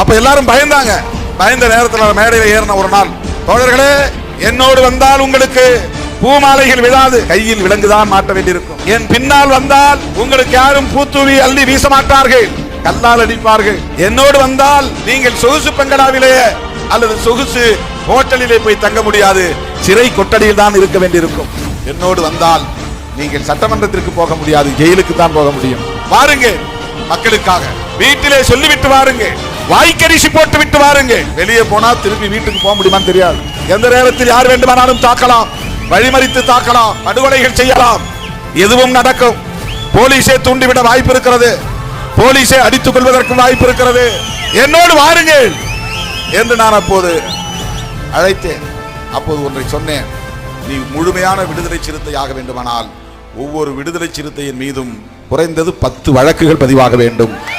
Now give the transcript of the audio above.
அப்ப எல்லாரும் பயந்தாங்க. பயந்த நேரத்தில் மேடையில் ஏறின ஒரு நாள். தோழர்களே என்னோடு வந்தால் உங்களுக்கு பூமாலைகள் விழாது. கையில் விலங்குதான் மாட்ட வேண்டியிருக்கும். என் பின்னால் வந்தால் உங்களுக்கு யாரும் பூத்தூவி அள்ளி வீச மாட்டார்கள். கல்லால் அடிப்பார்கள். என்னோடு வந்தால் நீங்கள் சொகுசு பெங்கடாவிலே அல்லது சொகுசு ஹோட்டலிலே போய் தங்க முடியாது. சிறை கொட்டடியில் தான் இருக்க வேண்டியிருக்கும். என்னோடு வந்தால் நீங்கள் சட்டமன்றத்திற்கு போக முடியாது. ஜெயிலுக்கு தான் போக முடியும். வாருங்க மக்களுக்காக. வீட்டிலே சொல்லிவிட்டு வாருங்க வாய்க்கரிசி போட்டு விட்டு வாருங்க. வெளியே போனா திருப்பி வீட்டுக்கு போக முடியுமான்னு தெரியாது. எந்த நேரத்தில் யார் வேண்டுமானாலும் தாக்கலாம். வழிமறித்து தாக்கலாம். படுகொலைகள் செய்யலாம். எதுவும் நடக்கும். போலீஸே தூண்டிவிட வாய்ப்பு இருக்கிறது. போலீஸை அடித்துக் கொள்வதற்கு வாய்ப்பு இருக்கிறது. என்னோடு வாருங்கள் என்று நான் அப்போது அழைத்தேன். அப்போது ஒன்றை சொன்னேன். நீ முழுமையான விடுதலை சிறுத்தையாக வேண்டுமானால் ஒவ்வொரு விடுதலை சிறுத்தையின் மீதும் குறைந்தது பத்து வழக்குகள் பதிவாக வேண்டும்.